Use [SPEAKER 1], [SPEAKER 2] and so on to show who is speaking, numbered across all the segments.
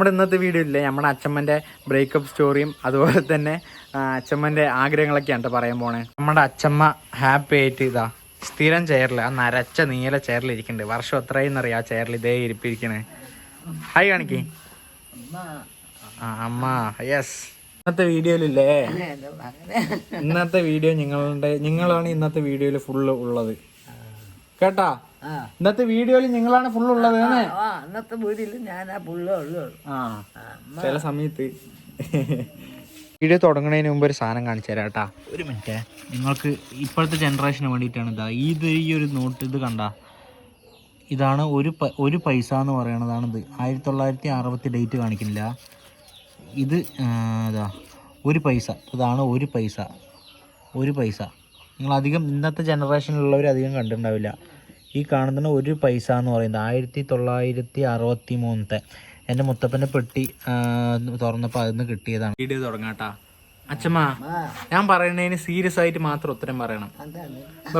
[SPEAKER 1] നമ്മുടെ ഇന്നത്തെ വീഡിയോ ഇല്ലേ? നമ്മുടെ അച്ഛമ്മന്റെ ബ്രേക്കപ്പ് സ്റ്റോറിയും അതുപോലെ തന്നെ അച്ഛമ്മന്റെ ആഗ്രഹങ്ങളൊക്കെയാണ് കേട്ടോ പറയാൻ പോണേ. നമ്മുടെ അച്ഛമ്മ ഹാപ്പി ആയിട്ട് ഇതാ സ്ഥിരം ചെയറിൽ ആ നരച്ച നീല ചെയറിൽ ഇരിക്കുന്നുണ്ട് വർഷം എത്രയും അറിയാം ആ ചെയറിൽ ഇതേ ഇരിപ്പിരിക്കണേ? ഹായ് കാണിക്കേ. ആ അമ്മ. യെസ് ഇന്നത്തെ വീഡിയോയിലില്ലേ ഇന്നത്തെ വീഡിയോ നിങ്ങളുടെ നിങ്ങളാണ് ഇന്നത്തെ വീഡിയോയിൽ ഫുള്ള് ഉള്ളത്. കേട്ടാ? ഇന്നത്തെ വീഡിയോയിൽ നിങ്ങളാണ് ഫുൾ ഉള്ളത്
[SPEAKER 2] അന്നത്തെ വീട്ടിൽ ഞാൻ ആ പുള്ളേ ഉള്ളൂ.
[SPEAKER 1] ആ. ചില സമയത്ത്. വീഡിയോ തുടങ്ങുന്നതിന് മുമ്പ് ഒരു സാധനം കാണിച്ചു തരാം കേട്ടാ. ഒരു മിനിറ്റ്. നിങ്ങൾക്ക് ഇപ്പോഴത്തെ ജനറേഷന് വേണ്ടിയിട്ടാണ് ഇതാ. ഇത് ഈ ഒരു നോട്ട് ഇത് കണ്ട. ഇതാണ് ഒരു ഒരു പൈസ എന്ന് പറയണതാണിത്. ആയിരത്തി തൊള്ളായിരത്തി അറുപത്തി ഡേറ്റ് കാണിക്കുന്നില്ല. ഇത് ഇതാ. ഒരു പൈസ. ഇതാണ് ഒരു പൈസ. ഒരു പൈസ. നിങ്ങൾ അധികം ഇന്നത്തെ ജനറേഷനിലുള്ളവർ അധികം കണ്ടിട്ടുണ്ടാവില്ല. ഈ കാണുന്ന ഒരു പൈസ എന്ന് പറയുന്നത് ആയിരത്തി തൊള്ളായിരത്തി അറുപത്തി മൂന്നത്തെ എന്റെ മുത്തപ്പന്റെ പെട്ടി തുറന്നപ്പോൾ അതിൽ നിന്ന് കിട്ടിയതാണ്. വീഡിയോ തുടങ്ങാട്ടാ. അച്ഛമ്മ ഞാൻ പറയണതിന് സീരിയസ് ആയിട്ട് മാത്രം ഉത്തരം പറയണം.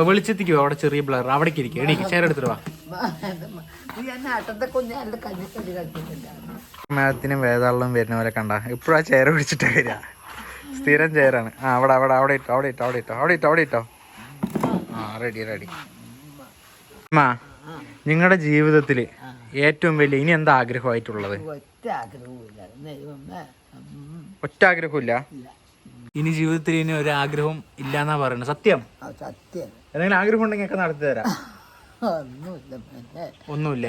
[SPEAKER 1] വെളിച്ചെത്തിക്കോ അവിടെ ചെറിയ ബ്ലർ അവിടേക്ക് ഇരിക്കും. എണീക്ക് ചേർ എടുത്തിട്ട് വാ. മേളത്തിനും വേതാളിലും വരുന്ന പോലെ കണ്ട. ഇപ്പോഴാ ചേര പിടിച്ചിട്ടേ വരിക. സ്ഥിരം ചേരാണ് ആ അവിടെ അവിടെ അവിടെ ഇട്ടോ അവിടെ ഇട്ടോ അവിടെ ഇട്ടോ അവിടെ ഇട്ടോ അവിടെ ഇട്ടോ. ആ റെഡി റെഡി അമ്മ നിങ്ങളുടെ ജീവിതത്തിൽ ഏറ്റവും വലിയ ഇനി എന്താ ആഗ്രഹമായിട്ടുള്ളത്?
[SPEAKER 2] ഒറ്റ ആഗ്രഹവുമില്ല. ദൈവമേ.
[SPEAKER 1] ഒറ്റ ആഗ്രഹമില്ല ഇനി ജീവിതത്തിൽ ഇനി ഒരു ആഗ്രഹം ഇല്ല എന്നാ പറയുന്നത് സത്യം
[SPEAKER 2] സത്യം.
[SPEAKER 1] എന്തെങ്കിലും ആഗ്രഹം ഉണ്ടെങ്കിൽ ഒക്കെ നടത്തി തരാം.
[SPEAKER 2] ഒന്നുമില്ല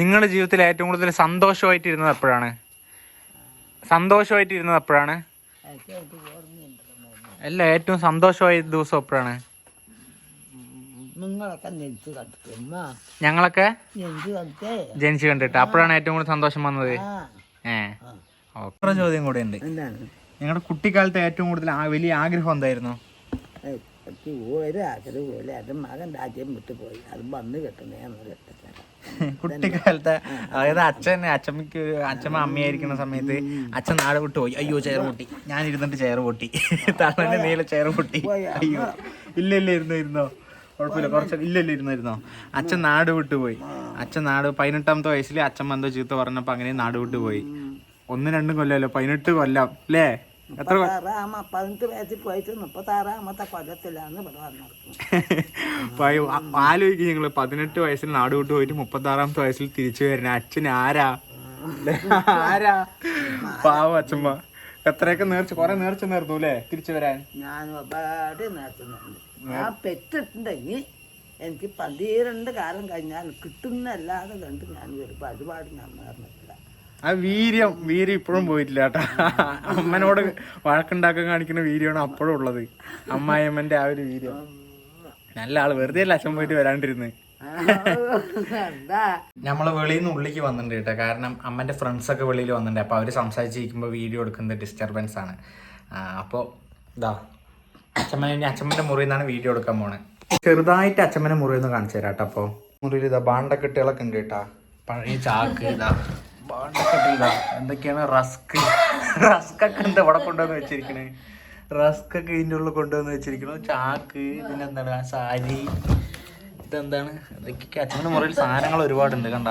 [SPEAKER 1] നിങ്ങളുടെ ജീവിതത്തിൽ ഏറ്റവും കൂടുതൽ സന്തോഷമായിട്ടിരുന്നത് എപ്പോഴാണ്? സന്തോഷമായിട്ടിരുന്നത് എപ്പോഴാണ്?
[SPEAKER 2] എനിക്ക് ഇരുന്നത് എപ്പോഴാണ്
[SPEAKER 1] അല്ല ഏറ്റവും സന്തോഷമായ ദിവസം എപ്പോഴാണ്?
[SPEAKER 2] നിങ്ങളൊക്കെ നെഞ്ച് കണ്ടിട്ടുമ്മ
[SPEAKER 1] ഞങ്ങളൊക്കെ
[SPEAKER 2] ജനിച്ചു കണ്ടേ
[SPEAKER 1] ജനിച്ച് കണ്ടിട്ട്. അപ്പോഴാണ് ഏറ്റവും കൂടുതൽ സന്തോഷം വന്നത്.
[SPEAKER 2] ആ.
[SPEAKER 1] ഏ. ഓക്കെ. ചോദ്യം കൂടെ ഉണ്ട്.
[SPEAKER 2] എന്താണ്?
[SPEAKER 1] നിങ്ങളുടെ കുട്ടിക്കാലത്ത് ഏറ്റവും കൂടുതൽ ആ- വലിയ ആഗ്രഹം എന്തായിരുന്നു?
[SPEAKER 2] കുട്ടിക്കാലത്ത് എനിക്ക് ഒരു മകൻ രാജ്യം അത് വന്ന് കിട്ടണേ
[SPEAKER 1] കുട്ടിക്കാലത്തെ അതായത് അച്ഛൻ അച്ഛമ്മക്ക് അച്ഛമ്മ അമ്മയായിരിക്കുന്ന സമയത്ത് അച്ഛൻ നാട് വിട്ടു പോയി. അയ്യോ ചെയർ പൊട്ടി. ഞാൻ ഇരുന്നിട്ട് ചെയർ പൊട്ടി. തള്ളന്റെ നീല ചെയർ പൊട്ടി. അയ്യോ. ഇല്ല ഇല്ല ഇരുന്നോ ഇരുന്നോ. കുഴപ്പമില്ല. കുറച്ച് ഇല്ല ഇല്ല ഇരുന്നോ ഇരുന്നോ അച്ഛൻ നാട് വിട്ടു പോയി. അച്ഛൻ നാട് പതിനെട്ടാമത്തെ വയസ്സിൽ അച്ഛൻ എന്തോ ചീത്ത പറഞ്ഞപ്പോ അങ്ങനെ നാട് വിട്ടു പോയി. ഒന്ന് രണ്ടും കൊല്ലമല്ലോ പതിനെട്ട് കൊല്ലം അല്ലേ? എത്ര
[SPEAKER 2] പതിനെട്ട് വയസ്സിൽ പോയിട്ട് മുപ്പത്താറാമത്തെ കൊല്ലത്തിലാണ് ഇവിടെ വന്നത്.
[SPEAKER 1] പയ- ആ- ആലോചിക്കും ഞങ്ങൾ പതിനെട്ട് വയസ്സിൽ നാട് വിട്ടു പോയിട്ട് മുപ്പത്തി ആറാമത്തെ വയസ്സിൽ തിരിച്ചു വരുന്ന അച്ഛൻ ആരാ? ആരാ? പാവ അച്ഛമ്മ. എത്രയൊക്കെ നേർച്ച കൊറേ നേർച്ച നേർന്നു അല്ലേ തിരിച്ചു വരാൻ?
[SPEAKER 2] ഞാൻ ഒരുപാട് നേർത്തുന്നുണ്ട് ഞാൻ പെറ്റിട്ടുണ്ടെങ്കിൽ എനിക്ക് പന്തിരണ്ട് കാലം കഴിഞ്ഞാൽ കിട്ടുന്നല്ലാതെ കണ്ട് ഞാൻ ഒരുപാട് ഒരുപാട് ഞാൻ നേർന്നിട്ടില്ല
[SPEAKER 1] ആ വീര്യം വീര്യം ഇപ്പോഴും പോയിട്ടില്ല കേട്ടാ. അമ്മനോട് വഴക്കുണ്ടാക്കാൻ കാണിക്കുന്ന വീര്യമാണ് അപ്പോഴും ഉള്ളത്. അമ്മായിയമ്മന്റെ ആ ഒരു വീര്യം. നല്ല ആൾ. വെറുതെ അല്ല അച്ഛൻ പോയിട്ട് വരാണ്ടിരുന്ന്? നമ്മൾ വെളിയിൽ നിന്ന് ഉള്ളിലേക്ക് വന്നിട്ടുണ്ട് കേട്ടോ. കാരണം അമ്മന്റെ ഫ്രണ്ട്സ് ഒക്കെ വെളിയിൽ വന്നിട്ടുണ്ട്. അപ്പൊ അവർ സംസാരിച്ചിരിക്കുമ്പോൾ വീഡിയോ എടുക്കുന്നത് ഡിസ്റ്റർബൻസ് ആണ്. അപ്പോൾ ഇതാ അച്ഛമ്മ ഇനി അച്ഛമ്മന്റെ മുറിയിൽ നിന്നാണ് വീഡിയോ എടുക്കാൻ പോണേ. ചെറുതായിട്ട് അച്ഛമ്മന്റെ മുറിയിൽ നിന്ന് കാണിച്ചു തരാം കേട്ടോ അപ്പോൾ മുറിയിൽ ഇതാ ബാണ്ടക്കെട്ടുകളൊക്കെ ഉണ്ട് കേട്ടാ. പഴയ ചാക്ക് ഇതാ. ബാണ്ടക്കെട്ട് ഇതാ. എന്തൊക്കെയാണ് റസ്ക്? റസ്ക് ഒക്കെ എന്താ ഇവിടെ കൊണ്ടുവന്ന് വെച്ചിരിക്കണേ? റസ്ക് ഒക്കെ ഇതിന്റെ ഉള്ളിൽ കൊണ്ടുവന്ന് വെച്ചിരിക്കണു. ചാക്ക് പിന്നെ എന്താണ് ആ എന്താണ് ഇതൊക്കെ അച്ഛന്റെ മുറിയിൽ സാധനങ്ങൾ ഒരുപാടുണ്ട് കണ്ട?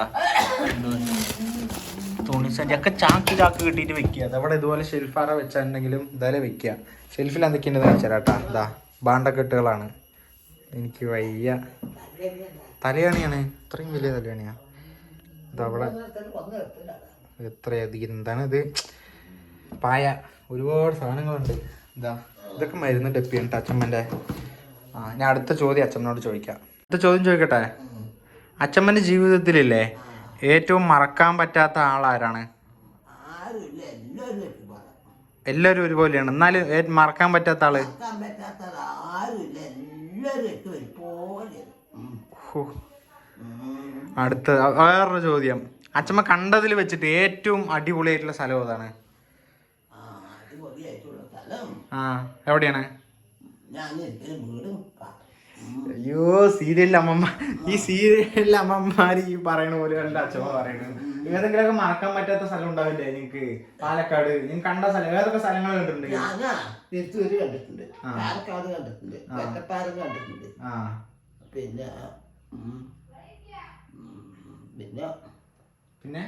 [SPEAKER 1] തുണിസഞ്ചി ഒക്കെ ചാക്ക് ചാക്ക് കിട്ടിയിട്ട് വെക്കുക. അതവിടെ ഇതുപോലെ ഷെൽഫാറ വെച്ചാണെങ്കിലും ഇതായാലും വെക്കുക. ഷെൽഫിൽ എന്തൊക്കെയുണ്ടെന്ന് വെച്ചാലാട്ടാ ഇതാ ബാണ്ടക്കെട്ടുകളാണ്. എനിക്ക് വയ്യ. തലയാണിയാണ്. ഇത്രയും വലിയ തലയാണിയാ. ഇതവിടെ എത്രയധികം എന്താണ് ഇത്? പായ. ഒരുപാട് സാധനങ്ങളുണ്ട്. ഇതാ ഇതൊക്കെ മരുന്ന് ഡെപ്പിയുണ്ട് അച്ഛമ്മന്റെ. ആ ഞാൻ അടുത്ത ചോദ്യം അച്ഛമ്മനോട് ചോദിക്കാം. അടുത്ത ചോദ്യം ചോദിക്കട്ടെ? അച്ഛമ്മന്റെ ജീവിതത്തിലില്ലേ ഏറ്റവും മറക്കാൻ പറ്റാത്ത ആളാരാണ്?
[SPEAKER 2] എല്ലാവരും
[SPEAKER 1] ഒരുപോലെയാണ്. എന്നാലും മറക്കാൻ പറ്റാത്ത
[SPEAKER 2] ആൾ.
[SPEAKER 1] അടുത്ത വേറൊരു ചോദ്യം. അച്ഛമ്മ കണ്ടതിൽ വെച്ചിട്ട് ഏറ്റവും അടിപൊളിയായിട്ടുള്ള സ്ഥലം അതാണ്
[SPEAKER 2] ആ
[SPEAKER 1] എവിടെയാണ്?
[SPEAKER 2] ഞാൻ വീടും.
[SPEAKER 1] അയ്യോ സീരിയലിലെ അമ്മമ്മ. ഈ സീരിയലിലെ അമ്മമാര് ഈ പറയണ പോലെ എന്റെ അച്ഛമ്മ പറയണത്. ഏതെങ്കിലുമൊക്കെ മറക്കാൻ പറ്റാത്ത സ്ഥലം ഉണ്ടാവില്ലേ നിങ്ങക്ക്? പാലക്കാട്. നിങ്ങൾ കണ്ട സ്ഥലം ഏതൊക്കെ സ്ഥലങ്ങൾ കണ്ടിട്ടുണ്ട്.
[SPEAKER 2] ഞാനാ തിരുത്തൂര് കണ്ടിട്ടുണ്ട്. പാലക്കാട് കണ്ടിട്ടുണ്ട്. പിന്നെ പിന്നെ
[SPEAKER 1] പിന്നെ.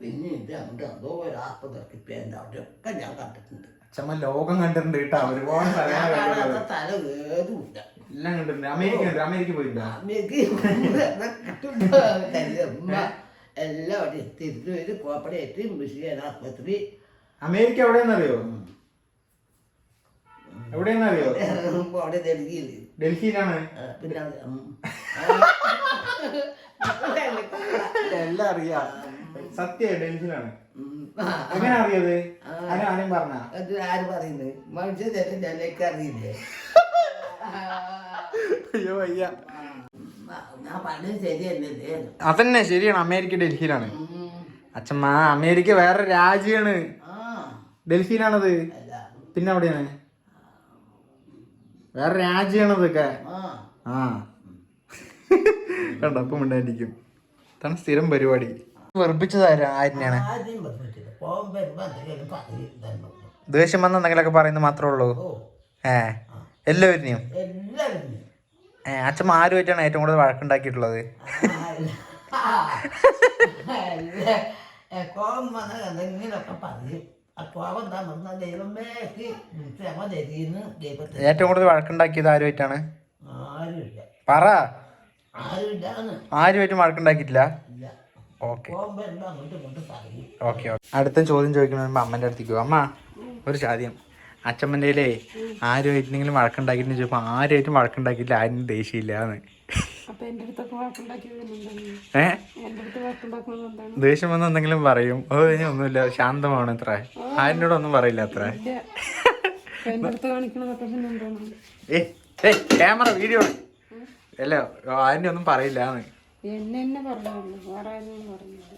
[SPEAKER 2] പിന്നെ ഇത് അങ്ങോട്ട് എന്തോ ഒരു ആസ്പത്രിക്ക് പേരുണ്ട് അവിടെയൊക്കെ ഞാൻ കണ്ടിട്ടുണ്ട്.
[SPEAKER 1] അച്ഛമ്മ ലോകം കണ്ടിട്ടുണ്ട് കേട്ടോ. ഒരുപാട് സ്ഥലങ്ങൾ
[SPEAKER 2] സ്ഥലം ഏതുമില്ല
[SPEAKER 1] എല്ലാം കണ്ടിട്ടുണ്ട്. അമേരിക്ക ഉണ്ട് അമേരിക്ക പോയില്ല
[SPEAKER 2] അമേരിക്ക എല്ലാം അവിടെ തിരുത്തൂര് കോപ്പറേറ്റ് മിഷിയൻ ആസ്പത്രി.
[SPEAKER 1] അമേരിക്ക എവിടെയെന്നറിയോ എവിടെയെന്നറിയോ
[SPEAKER 2] അവിടെ ഡൽഹിയിൽ
[SPEAKER 1] ഡൽഹിയിലാണ്.
[SPEAKER 2] പിന്നെ അത്.
[SPEAKER 1] എല്ലാം അറിയാം. സത്യ ഡൽഹിയിലാണ്
[SPEAKER 2] അങ്ങനെ
[SPEAKER 1] എങ്ങനെ അറിയത്? ആരും ആരും പറഞ്ഞ?
[SPEAKER 2] അത് ആര് പറയുന്നത്? മനുഷ്യനെ ഞാനൊക്കെ അറിയില്ലേ?
[SPEAKER 1] അയ്യോ അതന്നെ ശരിയാണ്. അമേരിക്ക ഡൽഹിയിലാണ്. അച്ഛമ്മ അമേരിക്ക വേറെ രാജ്യമാണ്
[SPEAKER 2] ആ.
[SPEAKER 1] ഡൽഹിയിലാണത്. പിന്നെ അവിടെയാണ്. വേറെ രാജ്യമാണ് ഇതൊക്കെ
[SPEAKER 2] ആ.
[SPEAKER 1] കണ്ടപ്പം കണ്ടോ അപ്പം ഉണ്ടായിരിക്കും. അതാണ് സ്ഥിരം പരിപാടി.
[SPEAKER 2] പറയുന്നുണ്ടോ
[SPEAKER 1] ദേഷ്യം വന്ന എന്തെങ്കിലുമൊക്കെ പറയുന്നത് മാത്രമേ ഉള്ളൂ. ഏ. എല്ലാവരിനെയും?
[SPEAKER 2] എല്ലാവരും
[SPEAKER 1] ഏ അച്ഛൻ ആരുമായിട്ടാണ് ഏറ്റവും കൂടുതൽ വഴക്കുണ്ടാക്കിയിട്ടുള്ളത്? ഏറ്റവും കൂടുതൽ വഴക്കുണ്ടാക്കിയത് ആരുമായിട്ടാണ്? പറ. ആരുമായിട്ടും വഴക്കുണ്ടാക്കിയിട്ടില്ല? ഓക്കെ. അടുത്ത ചോദ്യം ചോദിക്കണമെങ്കിൽ അമ്മന്റെ അടുത്തേക്ക് പോകും അമ്മ ഒരു ചോദ്യം. അച്ഛമ്മന്റെ ആരുമായിട്ടെങ്കിലും വഴക്കുണ്ടാക്കിയിട്ട് ചോദിച്ചപ്പോൾ ആരുമായിട്ടും വഴക്കുണ്ടാക്കിയില്ല ആരും ദേഷ്യമില്ല എന്ന് ദേഷ്യം വന്ന് എന്തെങ്കിലും പറയും. ഓ ഇനി ഒന്നുമില്ല ശാന്തമാണ് ഇത്ര ആരിനോട് ഒന്നും പറയില്ല അത്ര. ഏ ഏ ക്യാമറ വീഡിയോ അല്ല ആരിനെ ഒന്നും പറയില്ല എന്ന്
[SPEAKER 3] എന്നെ എന്നെ പറഞ്ഞുള്ളൂ വേറെ ആരും പറഞ്ഞില്ല.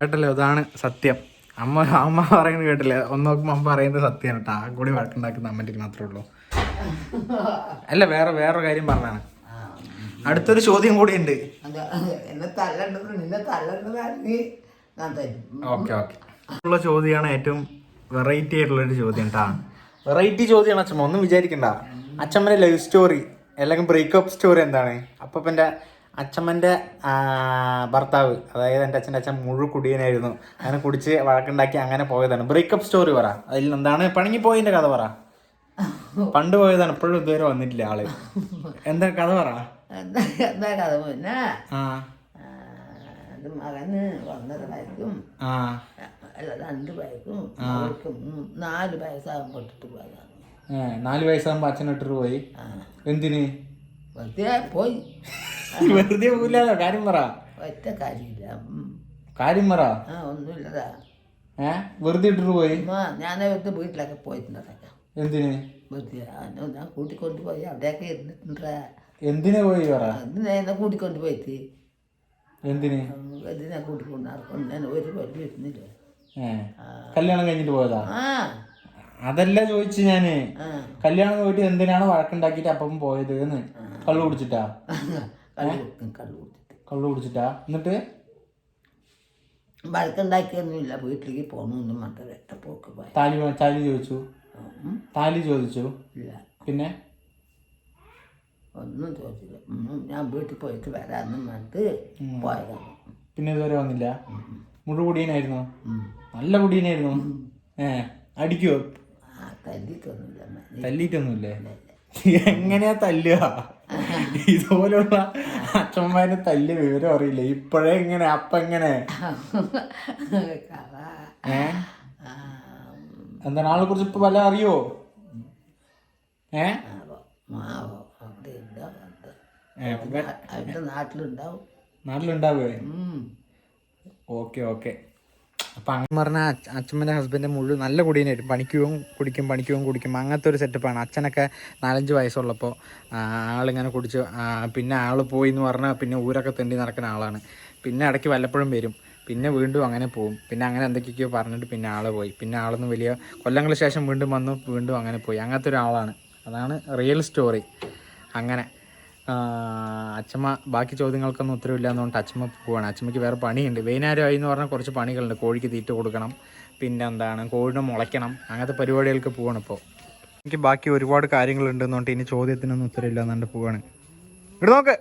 [SPEAKER 1] കേട്ടല്ലോ? അതാണ് സത്യം. അമ്മ അമ്മ പറയുന്നത് കേട്ടില്ല? ഒന്ന് നോക്കുമ്പോൾ അമ്മ പറയുന്നത് സത്യമാണ് കേട്ടോ. ആ കൂടി വഴക്കുണ്ടാക്കുന്ന അമ്മന്റെ മാത്രമേ ഉള്ളൂ. അല്ല വേറെ വേറൊരു കാര്യം പറഞ്ഞാണ്. അടുത്തൊരു ചോദ്യം കൂടി ഉണ്ട്. Okay okay. ഉള്ള ചോദ്യമാണ് ഏറ്റവും വെറൈറ്റി ആയിട്ടുള്ളൊരു ചോദ്യം കേട്ടാ. വെറൈറ്റി ചോദ്യമാണ് അച്ഛമ്മ. ഒന്നും വിചാരിക്കണ്ട. അച്ഛമ്മന്റെ ലവ് സ്റ്റോറി അല്ലെങ്കിൽ ബ്രേക്കപ്പ് സ്റ്റോറി എന്താണ്? അപ്പം എന്റെ അച്ഛമ്മന്റെ ഭർത്താവ് അതായത് എന്റെ അച്ഛന്റെ അച്ഛൻ മുഴു കുടിയനായിരുന്നു. അങ്ങനെ കുടിച്ച് വഴക്കുണ്ടാക്കി അങ്ങനെ പോയതാണ്. ബ്രേക്കപ്പ് സ്റ്റോറി പറ. അതിൽ എന്താണ്? പണങ്ങി പോയതിന്റെ കഥ പറ. പണ്ട് പോയതാണ്. ഇപ്പോഴും ഇതുവരെ വന്നിട്ടില്ല ആൾ. എന്താ കഥ പറ?
[SPEAKER 2] എന്താ കഥ പിന്നെ? മകന് ഒന്നര വയസ്സും അല്ല രണ്ട് വയസ്സും നാല് വയസ്സാകുമ്പോൾ ഇട്ടിട്ട് പോയതാണ്.
[SPEAKER 1] നാല് വയസ്സാകുമ്പോൾ അച്ഛൻ ഇട്ടിട്ട് പോയി. എന്തിന്?
[SPEAKER 2] വെറുതെ പോയി.
[SPEAKER 1] വെറുതെ പോയില്ലാലോ കാര്യം പറ.
[SPEAKER 2] ഒറ്റ കാര്യമില്ല.
[SPEAKER 1] കാര്യം പറ.
[SPEAKER 2] ആ ഒന്നുമില്ലതാ.
[SPEAKER 1] ഏ? വെറുതെ ഇട്ടിട്ട് പോയി?
[SPEAKER 2] ഞാൻ വെറുതെ വീട്ടിലൊക്കെ പോയിട്ടുണ്ടതൊക്കെ
[SPEAKER 1] എന്തിന്?
[SPEAKER 2] വെറുതെ ഞാൻ കൂട്ടിക്കൊണ്ട് പോയി. അവിടെയൊക്കെ ഇരുന്നിട്ടുണ്ടാ.
[SPEAKER 1] എന്തിനാ പോയി പറ?
[SPEAKER 2] എന്നെ കൂട്ടിക്കൊണ്ട് പോയിട്ട്?
[SPEAKER 1] എന്തിന്?
[SPEAKER 2] എന്തിനാ കൂട്ടിക്കൊണ്ട്? നടക്കും ഞാൻ ഒരു
[SPEAKER 1] ഏ. കല്യാണം കഴിഞ്ഞിട്ട് പോയതാ?
[SPEAKER 2] ആ.
[SPEAKER 1] അതല്ല ചോദിച്ചു
[SPEAKER 2] ഞാൻ
[SPEAKER 1] കല്യാണം പോയിട്ട് എന്തിനാണ് വഴക്കുണ്ടാക്കിട്ട് അപ്പം പോയത് എന്ന് കള്ളു കുടിച്ചിട്ടാ?
[SPEAKER 2] കള്ളു കുടിച്ചിട്ട്.
[SPEAKER 1] എന്നിട്ട്?
[SPEAKER 2] വഴക്കുണ്ടാക്കിയൊന്നുമില്ല വീട്ടിലേക്ക് പോകണമെന്നും മാത്രം പോക്ക്
[SPEAKER 1] താലി താലി ചോദിച്ചു? താലി ചോദിച്ചു?
[SPEAKER 2] ഇല്ല.
[SPEAKER 1] പിന്നെ?
[SPEAKER 2] ഒന്നും ചോദിച്ചില്ല. ഞാൻ വീട്ടിൽ പോയിട്ട് വരാമെന്നും പറഞ്ഞിട്ട് പോയതാണ്.
[SPEAKER 1] പിന്നെ ഇതുവരെ വന്നില്ല? മുഴു കുടിയനായിരുന്നു? നല്ല കുടിയനായിരുന്നു. ഏ അടിക്കുവോ?
[SPEAKER 2] തല്ലിട്ടൊന്നുമില്ല.
[SPEAKER 1] എങ്ങനെയാ തല്ലുക? ഇതുപോലുള്ള അച്ഛന്മാരെ തല്ലിയ വിവരം അറിയില്ല? ഇപ്പോഴേ എങ്ങനെ? അപ്പ എങ്ങനെ? ഏ? എന്താണ് ആളെ കുറിച്ച് ഇപ്പൊ വല്ല അറിയോ? ഏ?
[SPEAKER 2] നാട്ടിലുണ്ടാവും.
[SPEAKER 1] നാട്ടിലുണ്ടാവേ. Okay okay. അപ്പൊ അങ്ങനെ പറഞ്ഞാൽ അച്ഛമ്മന്റെ ഹസ്ബൻഡ് മുഴുവൻ നല്ല കുടീനായിരുന്നു പണിക്കുകയും കുടിക്കും പണിക്കുകയും കുടിക്കും. അങ്ങനത്തെ ഒരു സെറ്റപ്പാണ് അച്ഛനൊക്കെ നാലഞ്ച് വയസ്സുള്ളപ്പോൾ ആളിങ്ങനെ കുടിച്ച് പിന്നെ ആൾ പോയി എന്ന് പറഞ്ഞാൽ പിന്നെ ഊരൊക്കെ തെണ്ടി നടക്കുന്ന ആളാണ്. പിന്നെ ഇടയ്ക്ക് വല്ലപ്പോഴും വരും. പിന്നെ വീണ്ടും അങ്ങനെ പോകും പിന്നെ അങ്ങനെ എന്തൊക്കെയൊക്കെയോ പറഞ്ഞിട്ട് പിന്നെ ആൾ പോയി. പിന്നെ ആളൊന്നും വലിയ കൊല്ലങ്ങൾക്ക് ശേഷം വീണ്ടും വന്നു വീണ്ടും അങ്ങനെ പോയി. അങ്ങനത്തെ ഒരാളാണ്. അതാണ് റിയൽ സ്റ്റോറി അങ്ങനെ. അച്ഛമ്മ ബാക്കി ചോദ്യങ്ങൾക്കൊന്നും ഉത്തരവില്ല എന്നുകൊണ്ട് അച്ഛമ്മ പോവാണ്. അച്ഛമ്മയ്ക്ക് വേറെ പണിയുണ്ട്. വൈകുന്നേരമായി എന്ന് പറഞ്ഞാൽ കുറച്ച് പണികളുണ്ട്. കോഴിക്ക് തീറ്റ കൊടുക്കണം. പിന്നെ എന്താണ് കോഴിനെ മുളയ്ക്കണം. അങ്ങനത്തെ പരിപാടികൾക്ക് പോവാണ് ഇപ്പോൾ എനിക്ക് ബാക്കി ഒരുപാട് കാര്യങ്ങളുണ്ട് എന്നുകൊണ്ട് ഇനി ചോദ്യത്തിനൊന്നും ഉത്തരവില്ല എന്നുകൊണ്ട് പോവാണ്. ഇവിടെ നോക്ക്.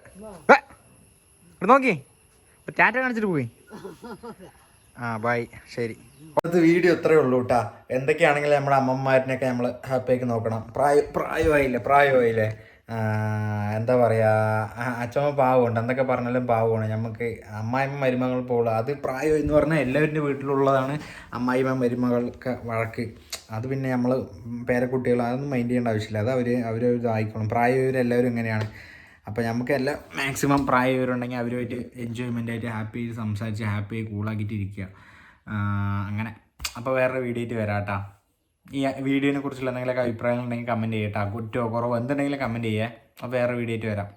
[SPEAKER 1] ഇവിടെ നോക്കി. ടാറ്റ കാണിച്ചിട്ട് പോയി. ആ ബൈ ശരി. അടുത്ത വീഡിയോ ഇത്രയേ ഉള്ളൂ കേട്ടാ എന്തൊക്കെയാണെങ്കിലും നമ്മുടെ അമ്മമാരിനെയൊക്കെ നമ്മൾ ഹാപ്പിയാക്കി നോക്കണം. പ്രായ പ്രായമായില്ലേ? പ്രായമായില്ലേ? എന്താ പറയുക അച്ഛമ്മ പാവമുണ്ട്. എന്തൊക്കെ പറഞ്ഞാലും പാവമാണ്. നമുക്ക് അമ്മായിമ്മ മരുമകൾ പോകുള്ളൂ അത് പ്രായം എന്ന് പറഞ്ഞാൽ എല്ലാവരുടെ വീട്ടിലുള്ളതാണ് അമ്മായിമ്മ മരുമകൾക്ക് വഴക്ക്. അത് പിന്നെ നമ്മൾ പേരക്കുട്ടികൾ അതൊന്നും മൈൻഡ് ചെയ്യേണ്ട ആവശ്യമില്ല. അത് അവർ അവർ ഇതായിക്കോളും. പ്രായമായവരെല്ലാവരും ഇങ്ങനെയാണ്. അപ്പോൾ നമുക്ക് എല്ലാം മാക്സിമം പ്രായമായവരുണ്ടെങ്കിൽ അവരുമായിട്ട് എൻജോയ്മെന്റ് ആയിട്ട് ഹാപ്പി ആയിട്ട് സംസാരിച്ച് ഹാപ്പി കൂളാക്കിയിട്ട് ഇരിക്കുക അങ്ങനെ. അപ്പോൾ വേറൊരു വീഡിയോ ആയിട്ട് വരാം കേട്ടോ. ഈ വീഡിയോനെ കുറിച്ചുള്ള എന്തെങ്കിലുമൊക്കെ അഭിപ്രായങ്ങൾ ഉണ്ടെങ്കിൽ കമന്റ് ചെയ്യട്ടോ കുറ്റോ കുറവോ എന്തുണ്ടെങ്കിലും കമന്റ് ചെയ്യേ. അപ്പോൾ വേറെ വീഡിയോ ആയിട്ട് വരാം.